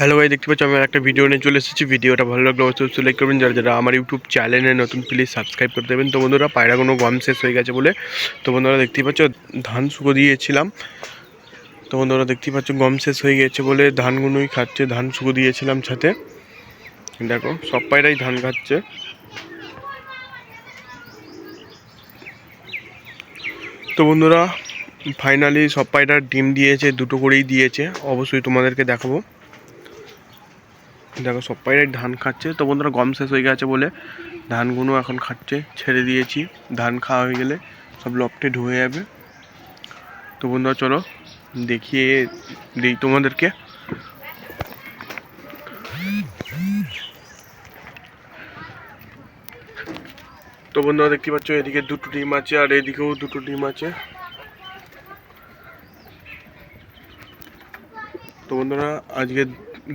Hello ভাই দেখতে পাচ্ছ, আমি একটা ভিডিও নিয়ে চলে এসেছি। ভিডিওটা ভালো লাগলে অবশ্যই লাইক করবেন। যারা যারা আমার ইউটিউব চ্যানেলে নতুন প্লিজ সাবস্ক্রাইব করে দেবেন। তো বন্ধুরা, পায়রা কোনো গম শেষ হয়ে গেছে বলে। তো বন্ধুরা, দেখতেই পাচ্ছ, ধান শুকো দিয়েছিলাম। তো বন্ধুরা, দেখতেই পাচ্ছ, গম শেষ হয়ে গেছে বলে ধানগুলোই খাচ্ছে, ধান শুকো দিয়েছিলাম ছাতে দেখো, সব পায়রাই ধান খাচ্ছে। তো বন্ধুরা ফাইনালি সব পায়রা ডিম দিয়েছে, দুটো করেই দিয়েছে। অবশ্যই তোমাদেরকে দেখাবো। দেখো সব ধান খাচ্ছে। তো বন্ধুরা, গম শেষ হয়ে গেছে বলে ধানগুলো এখন খাচ্ছে, ছেড়ে দিয়েছি। ধান খাওয়া হয়ে গেলে সব লপটে ঢুয়ে যাবে। তো বন্ধুরা, চলো দেখিয়ে দিই তোমাদেরকে। তো বন্ধুরা, দেখতে পাচ্ছ, এদিকে দুটো ডিম আছে আর এদিকেও দুটো ডিম আছে। তো বন্ধুরা, আজকে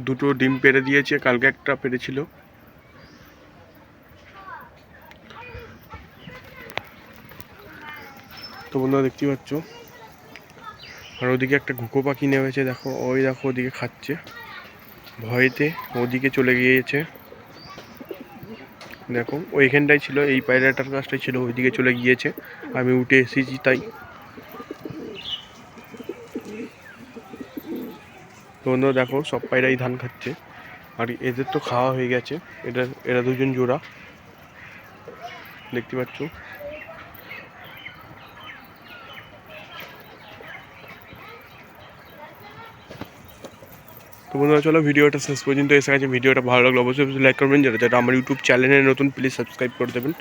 দুটো ডিম পেড়ে দিয়েছে, কালকে একটা পেড়েছিল তো বন্ধুরা দেখতে পাচ্ছ। আর ওদিকে একটা ঘুকো পাখি নেমেছে, দেখো, ওই দেখো, ওদিকে খাচ্ছে। ভয়েতে ওদিকে চলে গিয়েছে। দেখো, ওইখানটাই ছিল, এই পায়রাটার কাজটাই ছিল, ওইদিকে চলে গিয়েছে। আমি উঠে এসেছি, তাই তো বন্ধুরা দেখো, সব পায়রাই ধান খাচ্ছে। আর এদের তো খাওয়া হয়ে গেছে। এটা এরা দুজন জোড়া। দেখতে পাচ্ছ? তো বন্ধুরা চলো, ভিডিওটা শেষ পর্যন্ত এসে গেছে। ভিডিওটা ভালো লাগল অবশ্যই লাইক করবেন। যেটা যারা আমার ইউটিউব চ্যানেলে নতুন প্লিজ সাবস্ক্রাইব করে দেবেন।